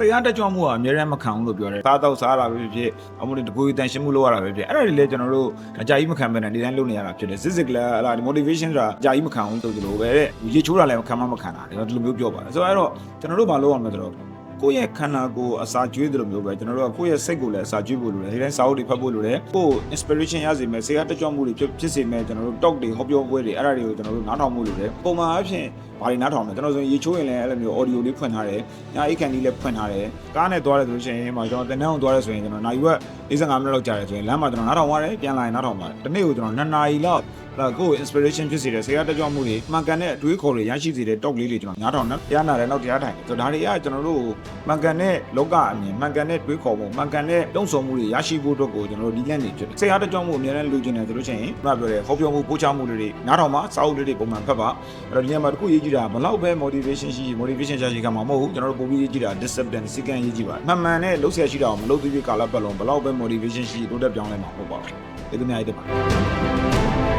စိတ်အားတက်ကြွမှုကအများရန်မခံဘူးလို့ပြောတယ်စားတော့စားတာပဲဖြစ်ဖြစ်အမှုတွေတကူတန်ရှင်းမှုလုပ်ရတာပဲဖြစ်အဲ့ဒါတွေလည်းကျွန်တော်တို့အကြာကြီးမခံဘဲနဲ့ဒီတိုင်းလုပ်နေရတာဖြစ်တယ်စစ်စစ်ကလည်းဟလာဒီ motivation ဆိုတာအကြာကြီးမခံဘူးဆိုသလိုပဲတဲ့ရေချိုးတာလည်းခံမမခံတာတယ်ဒီလိုမျိုးပြောပါတယ်ဆိုတော့အဲ့တော့ကျွန်တော်တို့မလုပ်အောင်လဲဆိုတော့ကိုယ့်ရဲ့ခန္ဓာကိုယ်အစာကျွေးတယ်လို့မျိုးပဲကျွန်တော်တို့ကကိုယ့်ရဲ့စိတ်ကိုလည်းအစာကျွေးဖို့လိုတယ်ဒီတိုင်းစာအုပ်တွေဖတ်ဖို့လိုတယ်ကိုယ် inspiration ရစေမယ်စိတ်အားတက်ကြွမှုတွေဖြစ်ဖြစ်စေမယ်ကျွန်တော်တို့ talk တွေဟောပြောပွဲတွေအဲ့ဒါတွေကိုကျွန်တော်တို့နားထောင်မှုလိုတယ်ပုံမှန်အဖြစ် ဘာတွေနားထောင်လဲကျွန်တော်ဆိုရင်ရေချိုးရင်လည်းအဲ့လိုမျိုး audio လေးဖွင့်ထားတယ်ညာအိတ်ကန်လေးလည်းဖွင့်ထားတယ်ကားနဲ့သွားတယ်ဆိုလို့ရှိရင်မှာကျွန်တော်တနန်းအောင်သွားတယ်ဆိုရင်ကျွန်တော်နိုင်ရွက်45မိနစ်လောက်ကြာတယ်ဆိုရင်လမ်းမှာကျွန်တော်နားထောင်ရတယ်ပြန်လာရင်နားထောင်ပါတယ်ဒီနေ့ကိုကျွန်တော်2နာရီလောက်ဒါကိုယ် inspiration ဖြစ်စေတဲ့စိတ်အားတက်ကြွမှုတွေမှန်ကန်တဲ့အတွေးခေါ်တွေရရှိစေတဲ့ talk လေးတွေကျွန်တော်နားထောင်တယ်တရားနာတယ်နောက်တရားထိုင်တယ်ဆိုတော့ဒါတွေကကျွန်တော်တို့မှန်ကန်တဲ့လောကအမြင်မှန်ကန်တဲ့တွေးခေါ်မှုမှန်ကန်တဲ့တုံ့ဆော်မှုတွေရရှိဖို့အတွက်ကိုကျွန်တော်တို့ဒီလန့်နေဖြစ်တယ်စိတ်အားတက်ကြွမှုအများနဲ့လိုချင်တယ်ဆိုလို့ရှိရင်ခုနပြောတဲ့ဟောပြောမှုပို့ချမှုတွေနားထောင်မှာစာအုပ်လေးတွေပုံမှန်ဖတ်ပါအဲ့တော့ဒီနေရာမှာတစ်ခုရေးကြည့်တာဘလောက်ပဲ motivation ရှိ motivation ချရှိကမှာမဟုတ်ဘူးကျွန်တော်တို့ပုံပြီးရေးကြည့်တာ discipline စီကံရေးကြည့်ပါမှန်မှန်နဲ့လုပ်ဆရာရှိတာကိုမလုပ်သေးသေးကာလပတ်လုံးဘလောက်ပဲ motivation ရှိတိုးတက်ပြောင်းလဲမှာမဟုတ်ပါဘူးဒီလိုများရတဲ့ပါ